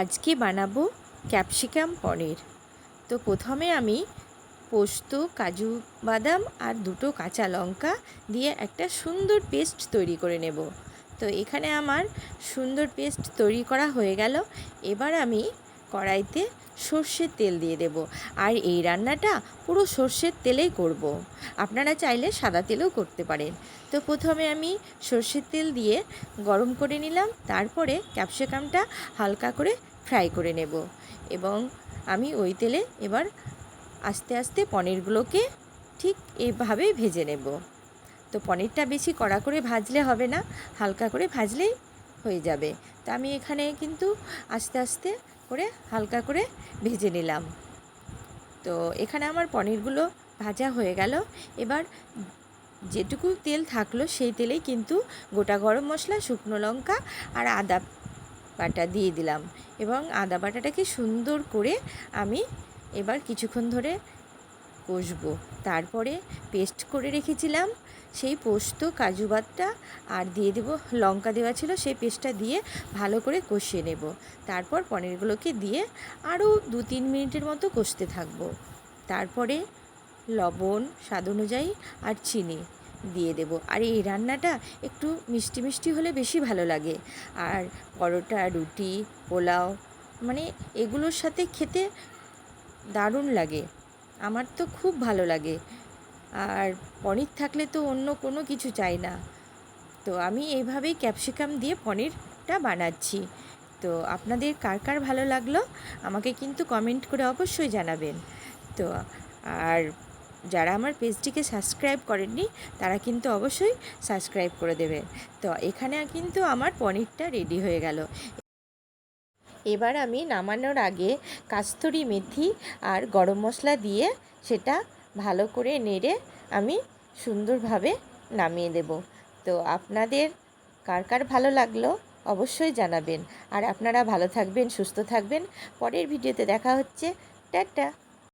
আজকে বানাবো ক্যাপসিকাম পনির। তো প্রথমে আমি পোস্ত, কাজু বাদাম আর দুটো কাঁচা লঙ্কা দিয়ে একটা সুন্দর পেস্ট তৈরি করে নেব। তো এখানে আমার সুন্দর পেস্ট তৈরি করা হয়ে গেল। এবার আমি কড়াইতে সর্ষের তেল দিয়ে দেব। আর এই রান্নাটা পুরো সর্ষের তেলেই করব। আপনারা চাইলে সাদা তেলেও করতে পারেন। তো প্রথমে আমি সর্ষের তেল দিয়ে গরম করে নিলাম, তারপরে ক্যাপসিকামটা হালকা করে ফ্রাই করে নেব। এবং আমি ওই তেলে এবার আস্তে আস্তে পনিরগুলোকে ঠিক এইভাবেই ভেজে নেব। তো পনিরটা বেশি কড়া করে ভাজলে হবে না, হালকা করে ভাজলেই হয়ে যাবে। তা আমি এখানে কিন্তু আস্তে আস্তে করে হালকা করে ভেজে নিলাম। তো এখানে আমার পনিরগুলো ভাজা হয়ে গেল। এবার যেটুকু তেল থাকল সেই তেলেই কিন্তু গোটা গরম মশলা, শুকনো লঙ্কা আর আদা বাটা দিয়ে দিলাম। এবং আদা বাটাটাকে সুন্দর করে আমি এবার কিছুক্ষণ ধরে কষবো। তারপরে পেস্ট করে রেখেছিলাম। সেই পোস্ত, কাজু বাদটা আর দিয়ে দেবো, লঙ্কা দেওয়া ছিল, সেই পেস্টটা দিয়ে ভালো করে কষিয়ে নেব। তারপর পনিরগুলোকে দিয়ে আরও দু তিন মিনিটের মতো কষতে থাকব। তারপরে লবণ, স্বাদ অনুযায়ী আর চিনি দিয়ে দেব। আর এই রান্নাটা একটু মিষ্টি মিষ্টি হলে বেশি ভালো লাগে। আর পরোটা, রুটি, পোলাও মানে এগুলোর সাথে খেতে দারুণ লাগে। আমার তো খুব ভালো লাগে। আর পনির থাকলে তো অন্য কোনো কিছু চাই না। তো আমি এইভাবেই ক্যাপসিকাম দিয়ে পনিরটা বানাচ্ছি। তো আপনাদের কার কার ভালো লাগল আমাকে কিন্তু কমেন্ট করে অবশ্যই জানাবেন। তো আর যারা আমার পেজটিকে সাবস্ক্রাইব করেননি তারা কিন্তু অবশ্যই সাবস্ক্রাইব করে দেবেন। তো এখানে কিন্তু আমার পনিরটা রেডি হয়ে গেল। এবার আমি নামানোর আগে কাস্তুরি মেথি আর গরম মশলা দিয়ে সেটা ভালো করে নেড়ে আমি সুন্দরভাবে নামিয়ে দেব। তো আপনাদের কার কার ভালো লাগল অবশ্যই জানাবেন। আর আপনারা ভালো থাকবেন, সুস্থ থাকবেন। পরের ভিডিওতে দেখা হচ্ছে। টাটা।